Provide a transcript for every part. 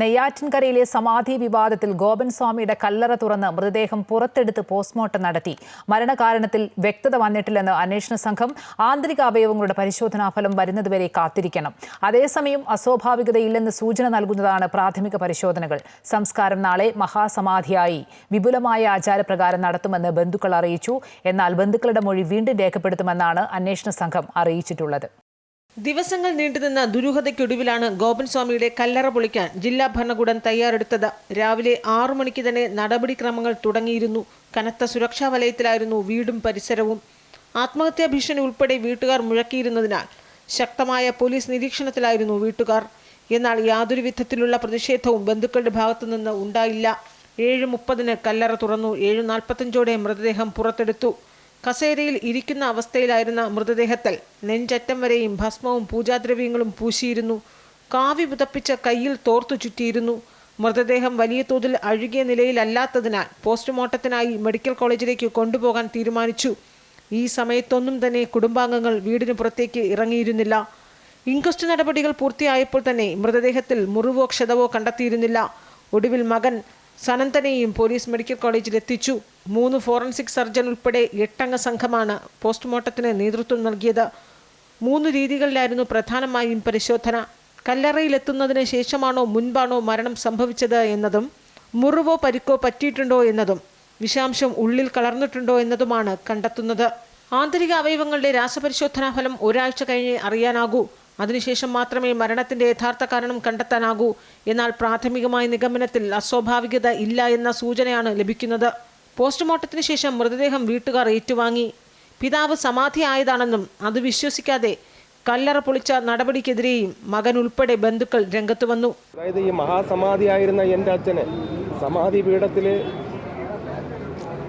നെയ്യാറ്റിൻകരയിലെ സമാധി വിവാദത്തിൽ ഗോപൻ സ്വാമിയുടെ കല്ലറ തുറന്ന് മൃതദേഹം പുറത്തെടുത്ത് പോസ്റ്റ്മോർട്ടം നടത്തി. മരണകാരണത്തിൽ വ്യക്തത വന്നിട്ടില്ലെന്ന് അന്വേഷണ സംഘം ആന്തരിക അവയവങ്ങളുടെ പരിശോധനാ ഫലം വരുന്നതുവരെ കാത്തിരിക്കണം. അതേസമയം അസ്വാഭാവികതയില്ലെന്ന് സൂചന നൽകുന്നതാണ് പ്രാഥമിക പരിശോധനകൾ. സംസ്കാരം നാളെ മഹാസമാധിയായി. വിപുലമായ ആചാരപ്രകാരം നടത്തുമെന്ന് ബന്ധുക്കൾ അറിയിച്ചു. എന്നാൽ ബന്ധുക്കളുടെ മൊഴി വീണ്ടും രേഖപ്പെടുത്തുമെന്നാണ് അന്വേഷണ സംഘം അറിയിച്ചിട്ടുള്ളത്. ദിവസങ്ങൾ നീണ്ടുനിന്ന ദുരൂഹതയ്ക്കൊടുവിലാണ് ഗോപൻ സ്വാമിയുടെ കല്ലറ പൊളിക്കാൻ ജില്ലാ ഭരണകൂടം തയ്യാറെടുത്തത്. രാവിലെ ആറു മണിക്ക് തന്നെ നടപടിക്രമങ്ങൾ തുടങ്ങിയിരുന്നു. കനത്ത സുരക്ഷാ വലയത്തിലായിരുന്നു വീടും പരിസരവും. ആത്മഹത്യാ ഭീഷണി ഉൾപ്പെടെ വീട്ടുകാർ മുഴക്കിയിരുന്നതിനാൽ ശക്തമായ പോലീസ് നിരീക്ഷണത്തിലായിരുന്നു വീട്ടുകാർ. എന്നാൽ യാതൊരു വിധത്തിലുള്ള പ്രതിഷേധവും ബന്ധുക്കളുടെ ഭാഗത്തുനിന്ന് ഉണ്ടായില്ല. ഏഴ് മുപ്പതിന് കല്ലറ തുറന്നു. ഏഴ് നാൽപ്പത്തഞ്ചോടെ മൃതദേഹം പുറത്തെടുത്തു. കസേരയിൽ ഇരിക്കുന്ന അവസ്ഥയിലായിരുന്ന മൃതദേഹത്തിൽ നെഞ്ചറ്റം വരെയും ഭസ്മവും പൂജാദ്രവ്യങ്ങളും പൂശിയിരുന്നു. കാവി പുതപ്പിച്ച കയ്യിൽ തോർത്തു ചുറ്റിയിരുന്നു. മൃതദേഹം വലിയ തോതിൽ അഴുകിയ നിലയിലല്ലാത്തതിനാൽ പോസ്റ്റ്മോർട്ടത്തിനായി മെഡിക്കൽ കോളേജിലേക്ക് കൊണ്ടുപോകാൻ തീരുമാനിച്ചു. ഈ സമയത്തൊന്നും തന്നെ കുടുംബാംഗങ്ങൾ വീടിന് പുറത്തേക്ക് ഇറങ്ങിയിരുന്നില്ല. ഇൻക്വസ്റ്റ് നടപടികൾ പൂർത്തിയായപ്പോൾ തന്നെ മൃതദേഹത്തിൽ മുറിവോ ക്ഷതവോ കണ്ടെത്തിയിരുന്നില്ല. ഒടുവിൽ മകൻ സനന്തനെയും പോലീസ് മെഡിക്കൽ കോളേജിൽ എത്തിച്ചു. മൂന്ന് ഫോറൻസിക് സർജൻ ഉൾപ്പെടെ എട്ടംഗ സംഘമാണ് പോസ്റ്റ്മോർട്ടത്തിന് നേതൃത്വം നൽകിയത്. മൂന്ന് രീതികളിലായിരുന്നു പ്രധാനമായും പരിശോധന. കല്ലറയിലെത്തുന്നതിന് ശേഷമാണോ മുൻപാണോ മരണം സംഭവിച്ചത് എന്നതും മുറിവോ പരിക്കോ പറ്റിയിട്ടുണ്ടോ എന്നതും വിഷാംശം ഉള്ളിൽ കലർന്നിട്ടുണ്ടോ എന്നതുമാണ് കണ്ടെത്തുന്നത്. ആന്തരിക അവയവങ്ങളുടെ രാസപരിശോധനാ ഫലം ഒരാഴ്ച കഴിഞ്ഞേ അറിയാനാകൂ. അതിനുശേഷം മാത്രമേ മരണത്തിന്റെ യഥാർത്ഥ കാരണം കണ്ടെത്താനാകൂ. എന്നാൽ പ്രാഥമികമായ നിഗമനത്തിൽ അസ്വാഭാവികത ഇല്ല എന്ന സൂചനയാണ് ലഭിക്കുന്നത്. പോസ്റ്റ്മോർട്ടത്തിന് ശേഷം മൃതദേഹം വീട്ടുകാർ ഏറ്റുവാങ്ങി. പിതാവ് സമാധി ആയതാണെന്നും അത് വിശ്വസിക്കാതെ കല്ലറ പൊളിച്ച നടപടിക്കെതിരെയും മകൻ ഉൾപ്പെടെ ബന്ധുക്കൾ രംഗത്ത് വന്നു. അതായത് ഈ മഹാസമാധി ആയിരുന്ന എന്റെ അച്ഛനെ സമാധി പീഠത്തിൽ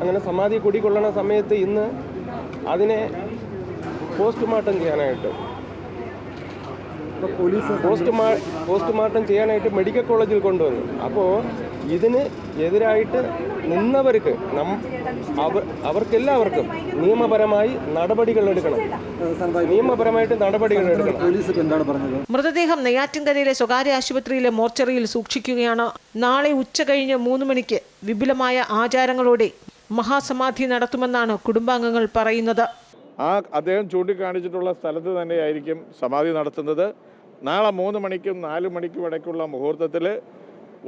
അങ്ങനെ സമാധി കുടികൊള്ളണ സമയത്ത് ഇന്ന് അതിനെ പോസ്റ്റ്മോർട്ടം ചെയ്യാനായിട്ട് പോസ്റ്റ്മാ പോസ്റ്റ്മോർട്ടം ചെയ്യാനായിട്ട് മെഡിക്കൽ കോളേജിൽ കൊണ്ടുവന്നു. അപ്പോൾ ഇതിന് എതിരായിട്ട് നിന്നവർക്ക് നം അവർ അവർക്കെല്ലാവർക്കും നിയമപരമായി നടപടികൾ എടുക്കണം. നിയമപരമായിട്ട് നടപടികൾ എടുക്കണം. പോലീസ് എന്താണ് പറഞ്ഞത്? മൃതദേഹം നെയ്യാറ്റിൻകരയിലെ സ്വകാര്യ ആശുപത്രിയിലെ മോർച്ചറിയിൽ സൂക്ഷിക്കുകയാണ്. നാളെ ഉച്ച കഴിഞ്ഞ് മൂന്ന് മണിക്ക് വിപുലമായ ആചാരങ്ങളോടെ മഹാസമാധി നടത്തുമെന്നാണ് കുടുംബാംഗങ്ങൾ പറയുന്നത്. ആ അദ്ദേഹം ചൂണ്ടിക്കാണിച്ചിട്ടുള്ള സ്ഥലത്ത് തന്നെയായിരിക്കും സമാധി നടത്തുന്നത്. നാളെ മൂന്ന് മണിക്കും നാല് മണിക്കും ഇടയ്ക്കുള്ള മുഹൂർത്തത്തിൽ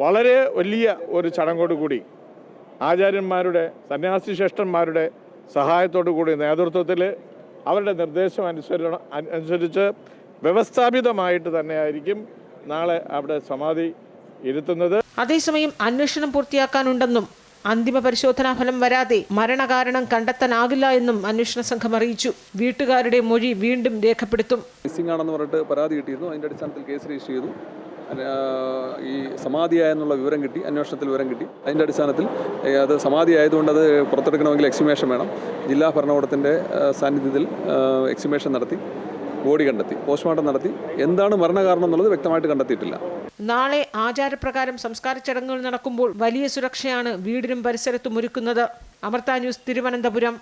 വളരെ വലിയ ഒരു ചടങ്ങോട് കൂടി ആചാര്യന്മാരുടെ സന്യാസി ശ്രേഷ്ഠന്മാരുടെ സഹായത്തോടു കൂടി നേതൃത്വത്തിൽ അവരുടെ നിർദ്ദേശം അനുസരണ അനുസരിച്ച് വ്യവസ്ഥാപിതമായിട്ട് തന്നെയായിരിക്കും നാളെ അവിടെ സമാധി ഇരുത്തുന്നത്. അതേസമയം അന്വേഷണം പൂർത്തിയാക്കാനുണ്ടെന്നും അന്തിമ പരിശോധനാ ഫലം വരാതെ മരണകാരണം കണ്ടെത്താനാകില്ല എന്നും അന്വേഷണ സംഘം അറിയിച്ചു. വീട്ടുകാരുടെ മൊഴി വീണ്ടും രേഖപ്പെടുത്തും. മിസ്സിംഗ് ആണെന്ന് പറഞ്ഞിട്ട് പരാതി കിട്ടിയിരുന്നു. അതിന്റെ അടിസ്ഥാനത്തിൽ കേസ് രജിസ്റ്റർ ചെയ്തു. ഈ സമാധിയായെന്നുള്ള വിവരം കിട്ടി. അന്വേഷണത്തിൽ വിവരം കിട്ടി. അതിന്റെ അടിസ്ഥാനത്തിൽ അത് സമാധി ആയതുകൊണ്ട് അത് പുറത്തെടുക്കണമെങ്കിൽ എക്സിമേഷൻ വേണം. ജില്ലാ ഭരണകൂടത്തിന്റെ സാന്നിധ്യത്തിൽ എക്സിമേഷൻ നടത്തി ബോഡി കണ്ടെത്തി പോസ്റ്റ്മോർട്ടം നടത്തി. എന്താണ് മരണകാരണം എന്നുള്ളത് വ്യക്തമായിട്ട് കണ്ടെത്തിയിട്ടില്ല. നാളെ ആചാരപ്രകാരം സംസ്കാര ചടങ്ങുകൾ നടക്കുമ്പോൾ വലിയ സുരക്ഷയാണ് വീടിനും പരിസരത്തും ഒരുക്കുന്നത്. അമൃത ന്യൂസ് തിരുവനന്തപുരം.